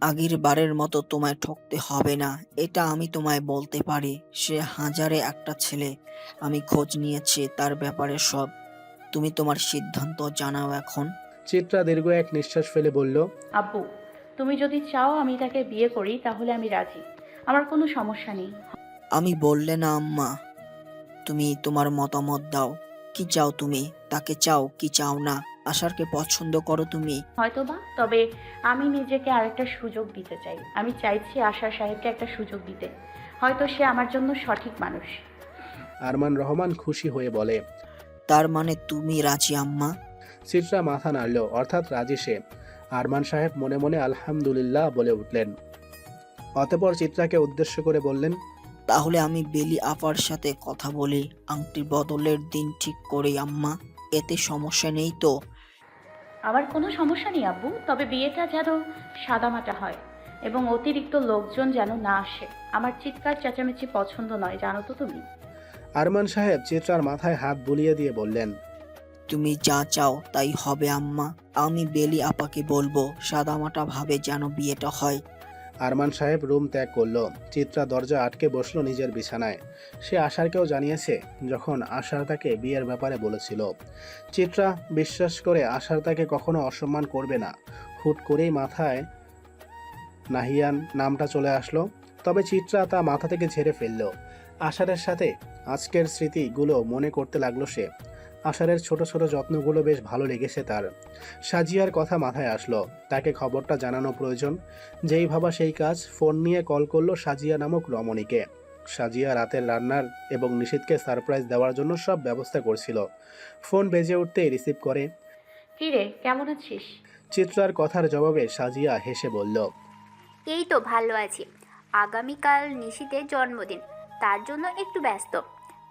আগের বারের মতো তোমায় ঠকতে হবে না এটা আমি তোমায় বলতে পারি। সে হাজারে একটা ছেলে আমি খোঁজ নিয়েছি তার ব্যাপারে সব। তুমি তোমার সিদ্ধান্ত জানাও এখন। চিত্রা দীর্ঘ এক নিঃশ্বাস ফেলে বলল আব্বু তুমি যদি চাও আমি তাকে বিয়ে করি তাহলে আমি রাজি। আমার কোনো সমস্যা নেই। আমি বললে না আম্মা। তুমি তোমার মতামত দাও। কি চাও তুমি? তাকে চাও কি চাও না? আশারকে পছন্দ করো তুমি। হয়তোবা তবে আমি নিজেকে আরেকটা সুযোগ দিতে চাই। আমি চাইছি আশা সাহেবকে একটা সুযোগ দিতে। হয়তো সে আমার জন্য সঠিক মানুষ। আরমান রহমান খুশি হয়ে বলে তার মানে তুমি রাজি আম্মা? চিত্রা মাথা নাড়ল অর্থাৎ রাজি সে। আরমান সাহেব মনে মনে আলহামদুলিল্লাহ বলে উঠলেন। অতপর চিত্রাকে উদ্দেশ্য করে বললেন তাহলে আমি বেলি আপার সাথে কথা বলি। আংটি বদলের দিন ঠিক করি আম্মা। এতে সমস্যা নেই তো? আমার কোনো সমস্যা নেই আব্বু। তবে বিয়েটা যেন সাদামাটা হয় এবং অতিরিক্ত লোকজন যেন না আসে। আমার চিৎকার চেঁচামেচি পছন্দ নয় জানো তো তুমি? আরমান সাহেব চিত্রার মাথায় হাত বুলিয়ে দিয়ে বললেন তুমি যা চাও তাই হবে আম্মা। আমি বেলি আপাকে বলব সাদামাটা ভাবে যেন বিয়েটা হয়। আরমান সাহেব রুম ত্যাগ করল। চিত্রা দরজা আটকে বসল নিজের বিছানায়। সে আশারকেও জানিয়েছে, যখন আশার তাকে বিয়ের ব্যাপারে বলেছিল। চিত্রা বিশ্বাস করে আশার তাকে কখনো অসম্মান করবে না। হুট করেই মাথায় নাহিয়ান নামটা চলে আসলো, তবে চিত্রা তা মাথা থেকে ঝেড়ে ফেলল। আষাঢ়ের সাথে আজকের স্মৃতিগুলো মনে করতে লাগল সে। আষাঢ়ের ছোট ছোট যত্নগুলো বেশ ভালো লেগেছে তার। সাজিয়ার কথা মাথায় আসলো। তাকে খবরটা জানানো প্রয়োজন। যেই ভাবা সেই কাজ ফোন নিয়ে কল করল সাজিয়া নামক রমণীকে। সাজিয়া রাতের রান্নার এবং নিশীথকে সারপ্রাইজ দেওয়ার জন্য সব ব্যবস্থা করছিল। ফোন বেজে উঠতেই রিসিভ করে কি রে কেমন আছিস? চিত্রার কথার জবাবে সাজিয়া হেসে বলল এই তো ভালো আছি। আগামীকাল নিশিতের জন্মদিন। তার জন্য একটু ব্যস্ত।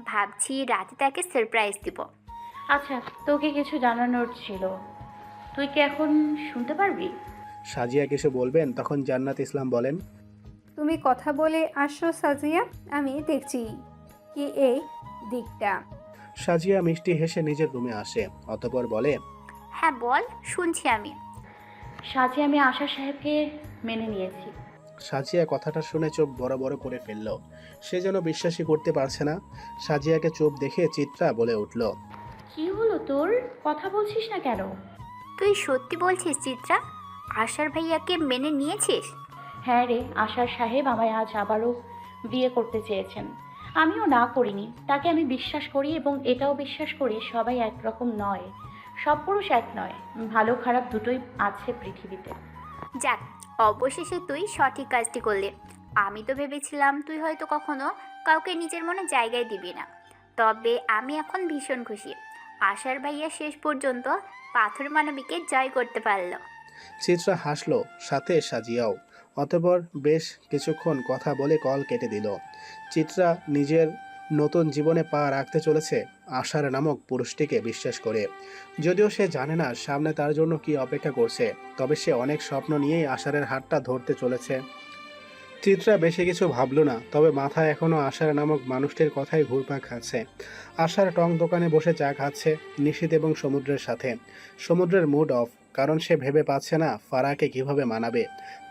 ভাবছি রাতে তাকে সারপ্রাইজ দিব। আচ্ছা তোকে কিছু জানানোর ছিল। তুই কি এখন শুনতে পারবি? সাজিয়া কিছু বলবেন? তখন জান্নাত ইসলাম বলেন তুমি কথা বলে আসো সাজিয়া আমি দেখছি কি এই দিকটা। সাজিয়া মিষ্টি হেসে নিজের রুমে আসে অতপর বলে হ্যাঁ বল শুনছি আমি। সাজিয়া আমি আশা সাহেবকে মেনে নিয়েছি। সাজিয়া কথাটা শুনে চোখ বড় বড় করে ফেলল। সে যেন বিশ্বাসই করতে পারছে না সাজিয়াকে চোখ দেখে চিত্রা বলে উঠল কি হলো তোর? কথা বলছিস না কেন? তুই সত্যি বলছিস চিত্রা? আশার ভাইয়াকে মেনে নিয়েছিস? হ্যাঁ রে আশার সাহেব আমায় আজ আবারও বিয়ে করতে চেয়েছেন। আমিও না করিনি তাকে আমি বিশ্বাস করি এবং এটাও বিশ্বাস করি সবাই একরকম নয়। সব পুরুষ এক নয় ভালো খারাপ দুটোই আছে পৃথিবীতে। যাক অবশেষে তুই সঠিক কাজটি করলি। আমি তো ভেবেছিলাম তুই হয়তো কখনো কাউকে নিজের মনে জায়গায় দিবি না। তবে আমি এখন ভীষণ খুশি। আশার ভাইয়া শেষ পর্যন্ত পাথর মানবীকে জয় করতে পারল। চিত্রা হাসলো, সাথে সাজিয়াও। অতপর বেশ কিছুক্ষণ কথা বলে কল কেটে দিল। চিত্রা নিজের নতুন জীবনে পা রাখতে চলেছে আশার নামক পুরুষটিকে বিশ্বাস করে। যদিও সে জানে না সামনে তার জন্য কি অপেক্ষা করছে, তবে সে অনেক স্বপ্ন নিয়েই আষাঢ়ের হাতটা ধরতে চলেছে। চিত্রা বেশি কিছু ভাবলো না, তবে মাথায় এখনও আশার নামক মানুষটির কথাই ঘুরপাক খাচ্ছে। আশার টং দোকানে বসে চা খাচ্ছে নিশীত এবং সমুদ্রের সাথে। সমুদ্রের মুড অফ কারণ সে ভেবে পাচ্ছে না ফারাকে কীভাবে মানাবে।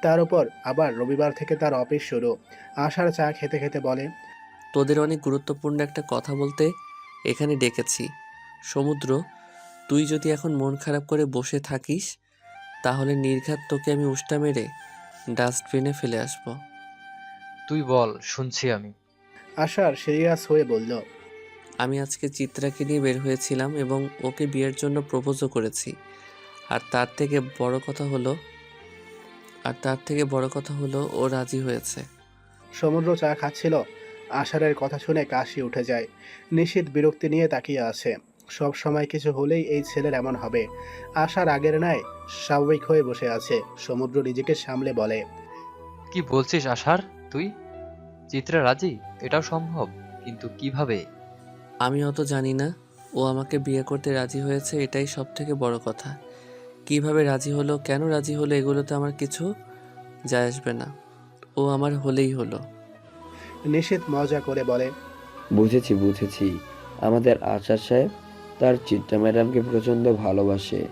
তার উপর আবার রবিবার থেকে তার অফিস শুরু। আশার চা খেতে খেতে বলে, তোদের অনেক গুরুত্বপূর্ণ একটা কথা বলতে এখানে ডেকেছি। সমুদ্র, তুই যদি এখন মন খারাপ করে বসে থাকিস, তাহলে নির্ঘাত তোকে আমি উষ্টা মেরে ডাস্টবিনে ফেলে আসব। তুই বল শুনছি আমি। আশার সিরিয়াস হয়ে বলল আমি আজকে চিত্রাকে নিয়ে বের হয়েছিলাম এবং ওকে বিয়ের জন্য প্রপোজও করেছি। আর তার থেকে বড় কথা হলো আর তার থেকে বড় কথা হলো ও রাজি হয়েছে। সমুদ্র চা খাচ্ছিল। আষাঢ়ের কথা শুনে কাশি উঠে যায়। নিশীত বিরক্তি নিয়ে তাকিয়ে আছে। সব সময় কিছু হলেই এই ছেলের এমন হবে। আশার আগের নাই স্বাভাবিক হয়ে বসে আছে। সমুদ্র নিজেকে সামলে বলে কি বলছিস আশার? তুই? চিত্রা রাজি? এটাও সম্ভব কিন্তু কীভাবে? আমি অত জানি না। ও আমাকে বিয়ে করতে রাজি হয়েছে এটাই সব থেকে বড় কথা। কীভাবে রাজি হলো কেন রাজি হলো এগুলোতে আমার কিছু যায় আসবে না। ও আমার হলেই হলো। নিষেধ মজা করে বলে বুঝেছি বুঝেছি। আমাদের আশা সাহেব তার চিত্রা ম্যাডামকে প্রচণ্ড ভালোবাসে।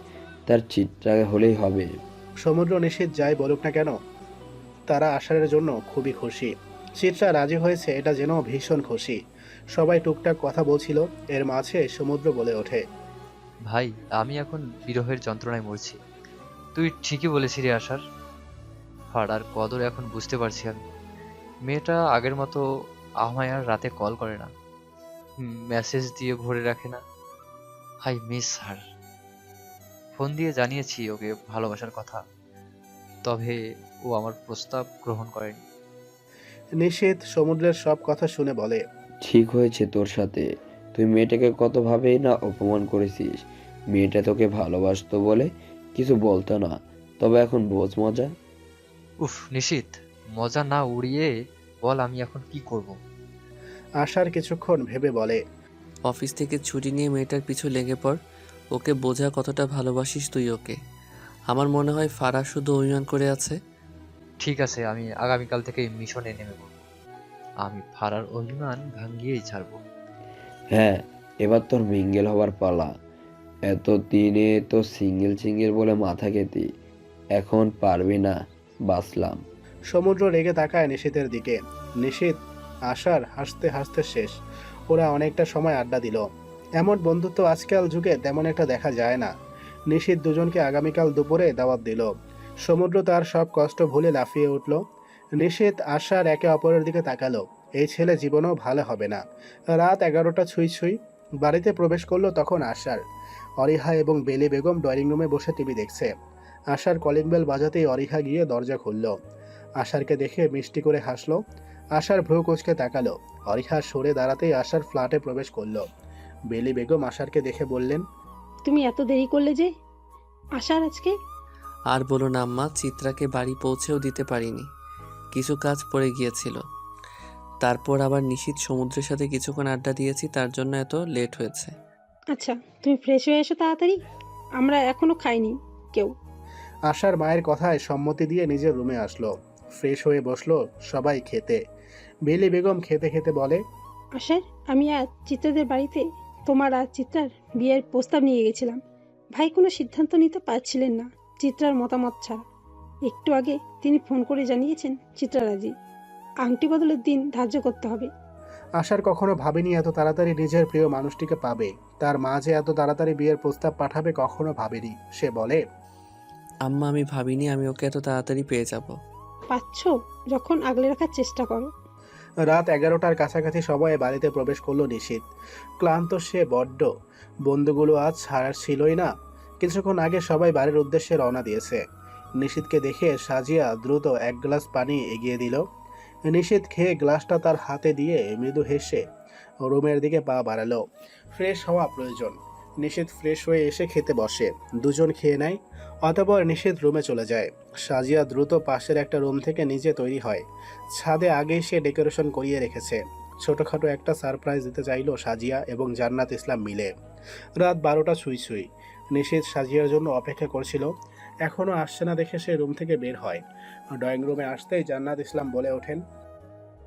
তার চিত্রা হলেই হবে। সমুদ্র নিষেধ যাই বলুক না কেন তারা আষাঢ়ের জন্য খুবই খুশি। চিত্রা রাজি হয়েছে, এটা যেন ভীষণ খুশি। সবাই টুকটাক কথা বলছিল, এর মাঝে সমুদ্র বলে ওঠে। ভাই, আমি এখন বিরহের যন্ত্রণায় মরছি। তুই ঠিকই বলেছিলি আশার। ফাড়ার কদর এখন বুঝতে পারছি আমি। মেয়েটা আগের মতো আমায় আর রাতে কল করে না। মেসেজ দিয়ে ভরে রাখে না। হাই, মিস হার ফোন দিয়ে জানিয়েছি ওকে ভালোবাসার কথা। তবে ও আমার প্রস্তাব গ্রহণ করেনি। নিষেধ সমুদ্রের সব কথা শুনে বলে ঠিক হয়েছে তোর সাথে। তুই মেয়েটাকে কতভাবেই না অপমান করেছিস। মেয়েটা তোকে ভালোবাসতো বলে কিছু বলতো না। তবে এখন বোঝ মজা। উফ নিশীত মজা না উড়িয়ে বল আমি এখন কি করব? আশার কিছুক্ষণ ভেবে বলে অফিস থেকে ছুটি নিয়ে মেয়েটার পিছু লেগে পড়। ওকে বোঝা কতটা ভালোবাসিস তুই ওকে। আমার মনে হয় ফারা শুধু অভিমান করে আছে। ঠিক আছে আমি আগামীকাল থেকে মিশনে নেমে পড়ব আমি ফারার অভিমান ভাঙ্গিয়েই ছাড়বো। হ্যাঁ এবার তোর মিঙ্গেল হবার পালা। এত দিনে তো সিঙ্গেল সিঙ্গেল বলে মাথা খেতি। এখন পারবি না বাসলাম সমুদ্র রেগে তাকায় নিশীতের দিকে। নিশীত আশার হাসতে হাসতে শেষ। ওরা অনেকটা সময় আড্ডা দিল। এমন বন্ধুত্ব আজকাল যুগে তেমন একটা দেখা যায় না। নিশীত দুজনকে আগামীকাল দুপুরে দাওয়াত দিল। সমুদ্র তার সব কষ্ট ভুলে লাফিয়ে উঠল। নিশীত আশার একে অপরের দিকে তাকালো। এই ছেলে জীবনেও ভালো হবে না। রাত এগারোটা ছুঁই ছুঁই বাড়িতে প্রবেশ করল তখন আশার। অরিহা এবং বেলি বেগম ড্রয়িং রুমে বসে টিভি দেখছে। আশার কলিং বেল বাজাতেই অরিহা গিয়ে দরজা খুলল। আশারকে দেখে মিষ্টি করে হাসলো। আশার ভ্রু কুচকে তাকালো। অরিহা সরে দাঁড়াতেই আশার ফ্ল্যাটে প্রবেশ করল। বেলি বেগম আশারকে দেখে বললেন তুমি এত দেরি করলে যে? আসার আজকে? আর বলো না আম্মা চিত্রাকে বাড়ি পৌঁছেও দিতে পারিনি। কিছু কাজ পড়ে গিয়েছিল। তারপর আবার নিশীত সমুদ্রের সাথে কিছুক্ষণ আড্ডা দিয়েছি তার জন্য এত লেট হয়েছে। আচ্ছা তুমি ফ্রেশ হয়ে এসো তাড়াতাড়ি। আমরা এখনও খাইনি কেউ। আশার মায়ের কথায় সম্মতি দিয়ে নিজের রুমে আসলো। ফ্রেশ হয়ে বসল সবাই খেতে। বেলি বেগম খেতে খেতে বলে আসার আমি আজ চিত্রদের বাড়িতে তোমার আর চিত্রার বিয়ের প্রস্তাব নিয়ে গেছিলাম। ভাই কোনো সিদ্ধান্ত নিতে পারছিলেন না চিত্রার মতামত ছাড়া। একটু আগে তিনি ফোন করে জানিয়েছেন চিত্রা রাজি। আংটি বদলের দিন ধার্য করতে হবে। আশার কখনো ভাবেনি এত তাড়াতাড়ি নিজের প্রিয় মানুষটিকে পাবে। তার মা যে এত তাড়াতাড়ি বিয়ের প্রস্তাব পাঠাবে কখনো ভাবেনি। সে বলে আম্মা আমি ভাবিনি আমি ওকে এত তাড়াতাড়ি পেয়ে যাব। পাচ্ছ যখন আগলে রাখার চেষ্টা করো। রাত এগারোটার কাছাকাছি সবাই বাড়িতে প্রবেশ করল নিশীত। ক্লান্ত সে বড্ড। বন্ধুগুলো আজ ছাড়ার ছিলই না। কিছুক্ষণ আগে সবাই বাড়ির উদ্দেশ্যে রওনা দিয়েছে। নিশীতকে দেখে সাজিয়া দ্রুত এক গ্লাস পানি এগিয়ে দিল। নিশীত খেয়ে গ্লাসটা তার হাতে দিয়ে মৃদু হেসে রুমের দিকে পা বাড়ালো। ফ্রেশ হওয়া প্রয়োজন। নিশীত ফ্রেশ হয়ে এসে খেতে বসে। দুজন খেয়ে নেয়, অতপর নিষেধ রুমে চলে যায়। সাজিয়া দ্রুত পাশের একটা রুম থেকে নিজে তৈরি হয়। ছাদে আগেই সে ডেকোরেশন করিয়ে রেখেছে। ছোটোখাটো একটা সারপ্রাইজ দিতে চাইলো সাজিয়া এবং জান্নাত ইসলাম মিলে। রাত বারোটা ছুঁই ছুঁই। নিষেধ সাজিয়ার জন্য অপেক্ষা করছিল। এখনও আসছে না দেখে সে রুম থেকে বের হয়। ড্রয়িং রুমে আসতেই জান্নাত ইসলাম বলে ওঠেন,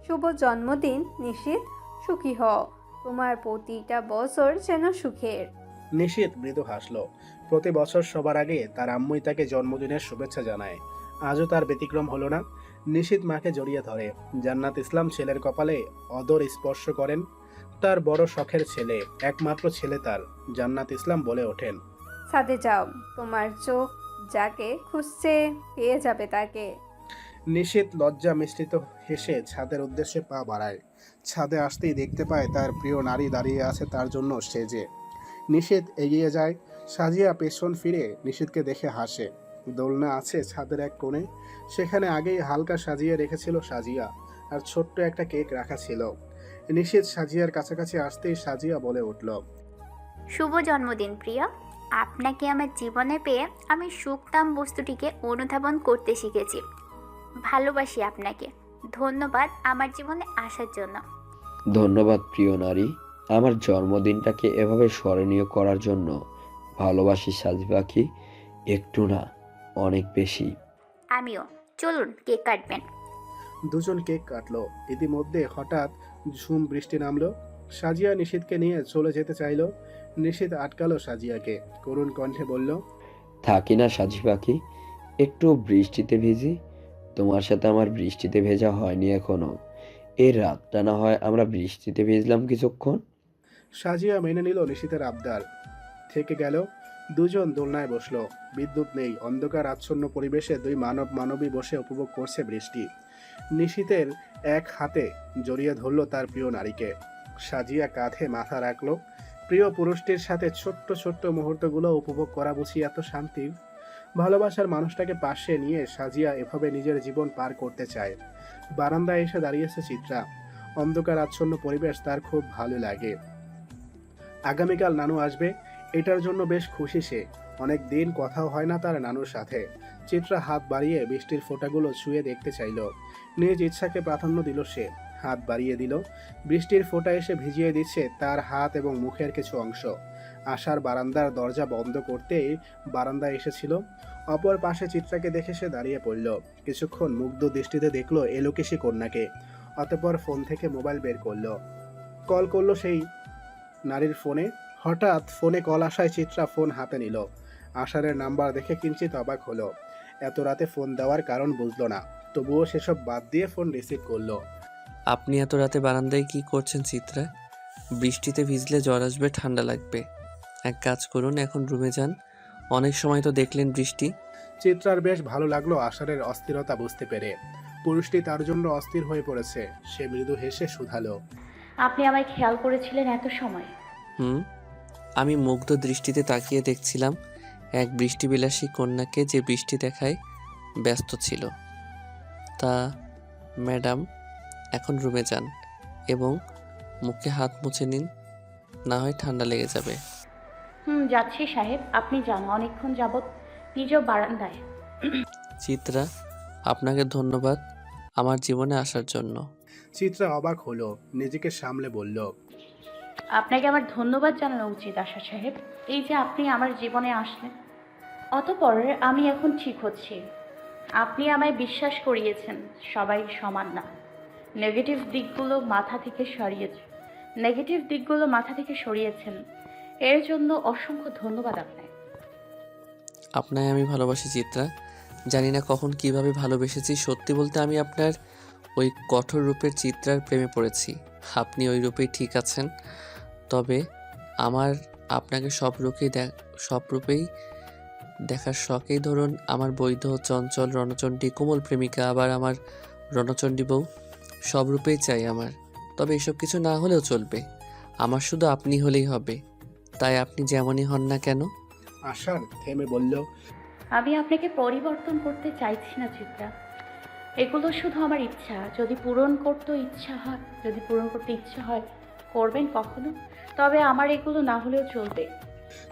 শুভ জন্মদিন নিশীত সুখী হও। তোমার প্রতিটা বছর যেন সুখের। নিশীত মৃদু হাসল। প্রতি বছর সবার আগে তার আম্মুই তাকে জন্মদিনের শুভেচ্ছা জানায়। আজও তার ব্যতিক্রম হলো না। নিশীত মাকে জড়িয়ে ধরে। জান্নাত ইসলাম ছেলের কপালে অদর স্পর্শ করেন। তার বড় শখের ছেলে একমাত্র ছেলে তার জান্নাত ইসলাম বলে ওঠেন। ছাদে যাও তোমার চোখ যাকে খুঁজছে পেয়ে যাবে তাকে। নিশীত লজ্জা মিশ্রিত হেসে ছাদের উদ্দেশ্যে পা বাড়ায়। ছাদে আসতেই দেখতে পায় তার প্রিয় নারী দাঁড়িয়ে আছে তার জন্য সেজে। নিশীত এগিয়ে যায়। সাজিয়া পেছন ফিরে নিষেধকে দেখে হাসে। দোলনা আছে ছাদের এক কোণে। সেখানে আগেই হালকা সাজিয়ে রেখেছিল সাজিয়া। আর ছোট্ট একটা কেক রাখা ছিল। নিষেধ সাজিয়ার কাছাকাছি আসতেই সাজিয়া বলে উঠল শুভ জন্মদিন প্রিয়া। আপনাকে আমার জীবনে পেয়ে আমি সুখতাম বস্তুটিকে অনুধাবন করতে শিখেছি। ভালোবাসি আপনাকে। ধন্যবাদ আমার জীবনে আসার জন্য। ধন্যবাদ প্রিয় নারী। আমার জন্মদিনটাকে এভাবে স্মরণীয় করার জন্য ভালোবাসি সাজি পাখি একটু না অনেক বেশি। আমিও। চলুন কেক কাটবেন। দুজন কেক কাটলো। ইতিমধ্যে হঠাৎ ঝুম বৃষ্টি নামলো। সাজিয়া নিশীথকে নিয়ে চলে যেতে চাইলো। নিশীথ আটকালো সাজিয়াকে। করুণ কণ্ঠে বলল থাকি না সাজি পাখি একটু বৃষ্টিতে ভিজি। তোমার সাথে আমার বৃষ্টিতে ভেজা হয়নি এখনও। এই রাতটা না হয় আমরা বৃষ্টিতে ভিজলাম কিছুক্ষণ? সাজিয়া মেনে নিল নিশীতের আবদার। থেকে গেল, দুজন দোলনায় বসল। বিদ্যুৎ নেই, অন্ধকার আচ্ছন্ন পরিবেশে দুই মানব মানবী বসে উপভোগ করছে বৃষ্টি। নিশীতের এক হাতে জড়িয়ে ধরলো তার প্রিয় নারীকে। সাজিয়া কাঁধে মাথা রাখল। প্রিয় পুরুষটির সাথে ছোট্ট ছোট্ট মুহূর্তগুলো উপভোগ করা বুঝি এত শান্তির? ভালোবাসার মানুষটাকে পাশে নিয়ে সাজিয়া এভাবে নিজের জীবন পার করতে চায়। বারান্দায় এসে দাঁড়িয়েছে চিত্রা। অন্ধকার আচ্ছন্ন পরিবেশ তার খুব ভালো লাগে। আগামীকাল নানু আসবে। এটার জন্য বেশ খুশি সে। অনেক দিন কথাও হয় না তার নানুর সাথে। চিত্রা হাত বাড়িয়ে বৃষ্টির ফোঁটাগুলো ছুঁয়ে দেখতে চাইল। নিজ ইচ্ছাকে প্রাধান্য দিল সে। হাত বাড়িয়ে দিল। বৃষ্টির ফোঁটা এসে ভিজিয়ে দিচ্ছে তার হাত এবং মুখের কিছু অংশ। আশার বারান্দার দরজা বন্ধ করতেই বারান্দায় এসেছিল। অপর পাশে চিত্রাকে দেখে সে দাঁড়িয়ে পড়ল। কিছুক্ষণ মুগ্ধ দৃষ্টিতে দেখল এলোকেশী কন্যাকে। অতপর ফোন থেকে মোবাইল বের করল। কল করল সেই নারীর ফোনে। হঠাৎ ফোনে কল আসায় চিত্রা ফোন হাতে নিল। আশারের নাম্বার দেখে কিঞ্চিত অবাক হলো। এত রাতে ফোন দেওয়ার কারণ বুঝলো না। তবুও সেসব বাদ দিয়ে ফোন রিসিভ করল। আপনি এত রাতে বারান্দায় কি করছেন চিত্রা? বৃষ্টিতে ভিজলে জ্বর আসবে ঠান্ডা লাগবে। এক কাজ করুন এখন রুমে যান। অনেক সময় তো দেখলেন বৃষ্টি। চিত্রার বেশ ভালো লাগল আশারের অস্থিরতা বুঝতে পেরে। পুরুষটি তার জন্য অস্থির হয়ে পড়েছে। সে মৃদু হেসে শুধালো। আপনি আমায় খেয়াল করেছিলেন এত সময়। হুম? আমি মুগ্ধ দৃষ্টিতে তাকিয়ে দেখছিলাম এক বৃষ্টিবিলাসী কন্যাকে যে বৃষ্টি দেখায় ব্যস্ত ছিল। তা ম্যাডাম এখন রুমে যান এবং মুখে হাত মুছে নিন না হয় ঠান্ডা লেগে যাবে। হুম যাচ্ছি সাহেব আপনি যান অনেকক্ষণ যাবৎ নিজেও বারান্দায়। চিত্রা আপনাকে ধন্যবাদ আমার জীবনে আসার জন্য। চিত্রা অবাক হলো নিজেকে সামলে বলল আপনাকে আমার ধন্যবাদ জানানো উচিত আশা সাহেব। এই যে আপনি আমার জীবনে আসলেন। অতপর আমি এখন ঠিক হচ্ছি। আপনি আমায় বিশ্বাস করিয়েছেন সবাই সমান না। নেগেটিভ দিকগুলো মাথা থেকে সরিয়েছে। নেগেটিভ দিকগুলো মাথা থেকে সরিয়েছেন। এর জন্য অসংখ্য ধন্যবাদ আপনাকে। আপনায় আমি ভালোবাসি চিত্রা। জানি না কখন কীভাবে ভালোবেসেছি। সত্যি বলতে আমি আপনার ওই কঠোর রূপের চিত্রার প্রেমে পড়েছি। আপনি ওই রূপেই ঠিক আছেন। তবে আমার আপনাকে সব রূপেই দেখ সব রূপেই দেখার শখেই ধরুন আমার বৈধ চঞ্চল রণচণ্ডী কোমল প্রেমিকা আবার আমার রণচণ্ডী বউ। সব রূপেই চাই আমার। তবে এসব কিছু না হলেও চলবে। আমার শুধু আপনি হলেই হবে। তাই আপনি যেমনই হন না কেন? আশার থেমে বলল আমি আপনাকে পরিবর্তন করতে চাইছি না চিত্রা। এগুলো শুধু আমার ইচ্ছা। যদি পূরণ করতে ইচ্ছা হয় যদি পূরণ করতে ইচ্ছা হয় করবেন কখনো? তবে আমার এগুলো না হলেও চলবে।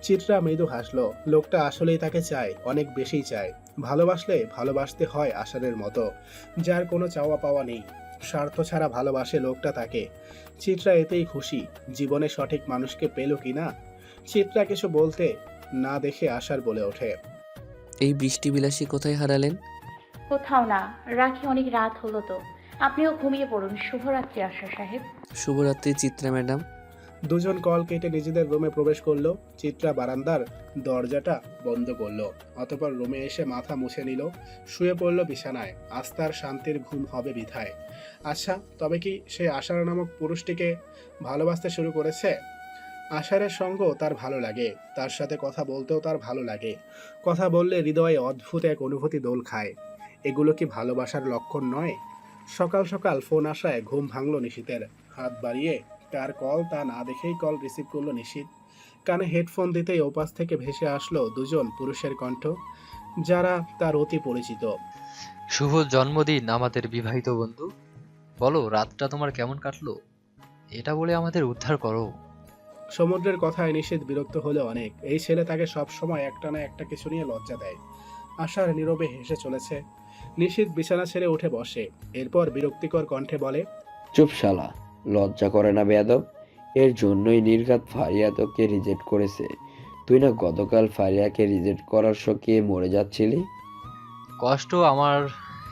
চিত্রা মৃদু হাসলো। লোকটা আসলেই তাকে চায় অনেক বেশি চায়। ভালোবাসলে ভালোবাসতে হয় আশারের মতো। যার কোনো চাওয়া পাওয়া নেই। স্বার্থ ছাড়া ভালোবাসে লোকটা তাকে। চিত্রা এতেই খুশি। জীবনে সঠিক মানুষকে পেল কি না? চিত্রা কিছু বলতে না দেখে আশার বলে ওঠে। এই বৃষ্টি বিলাসী কোথায় হারালেন? কোথাও না রাখি অনেক রাত হলো তো। আপনিও ঘুমিয়ে পড়ুন। শুভরাত্রি আশা সাহেব। শুভরাত্রি চিত্রা ম্যাডাম। দুজন কল কেটে নিজেদের রুমে প্রবেশ করল। চিত্রা বারান্দার দরজাটা বন্ধ করল অতপর রুমে এসে মাথা মুছে নিল শুয়ে পড়ল বিছানায়। আস্থার শান্তির ঘুম হবে বিধায়। আচ্ছা তবে কি সে আশার নামক পুরুষটিকে ভালোবাসতে শুরু করেছে? আশারের সঙ্গ তার ভালো লাগে তার সাথে কথা বলতেও তার ভালো লাগে। কথা বললে হৃদয়ে অদ্ভুত এক অনুভূতি দোল খায়। এগুলো কি ভালোবাসার লক্ষণ নয়? সকাল সকাল ফোন আসায় ঘুম ভাঙলো নিশীতের। হাত বাড়িয়ে কার কল তা না দেখেই কল রিসিভ করল নিশীত। কানে হেডফোন দিতেই ওপাশ থেকে ভেসে আসলো দুজন পুরুষের কণ্ঠ যারা তার অতি পরিচিত। শুভ জন্মদিন আমাদের বিবাহিত বন্ধু। বলো রাতটা তোমার কেমন কাটলো? এটা বলে আমাদের উদ্ধার করো। সমুদ্রের কথায় নিষেধ বিরক্ত হলে অনেক। এই ছেলে তাকে সব সময় একটা না একটা কিছু নিয়ে লজ্জা দেয়। আশার নীরবে হেসে চলেছে। নিশীত বিছানা ছেড়ে উঠে বসে। এরপর বিরক্তিকর কণ্ঠে বলে চুপ শালা লজ্জা করে না বেয়াদব? এর জন্যই নির্ঘাত ফারিয়া তোকে রিজেক্ট করেছে। তুই না গতকাল ফারিয়াকে রিজেক্ট করার শোকে মরে যাচ্ছিলি? কষ্ট আমার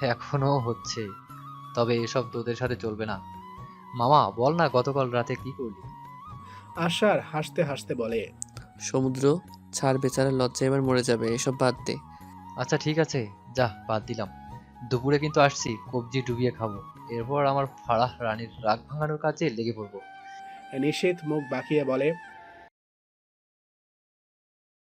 এখনও হচ্ছে তবে এসব তোদের সাথে চলবে না। মামা বল না গতকাল রাতে কি করলি? আশার হাসতে হাসতে বলে সমুদ্র ছাড় বেচারা লজ্জা এবার মরে যাবে এসব বাদ দে। আচ্ছা ঠিক আছে যা বাদ দিলাম। দুপুরে কিন্তু আসছি, কবজি ডুবিয়ে খাব। এরপর আমার ফারাহ রানীর রাগ ভাঙানোর কাজে লেগে পড়ব। নিষেধ মুখ বাঁকিয়ে বলে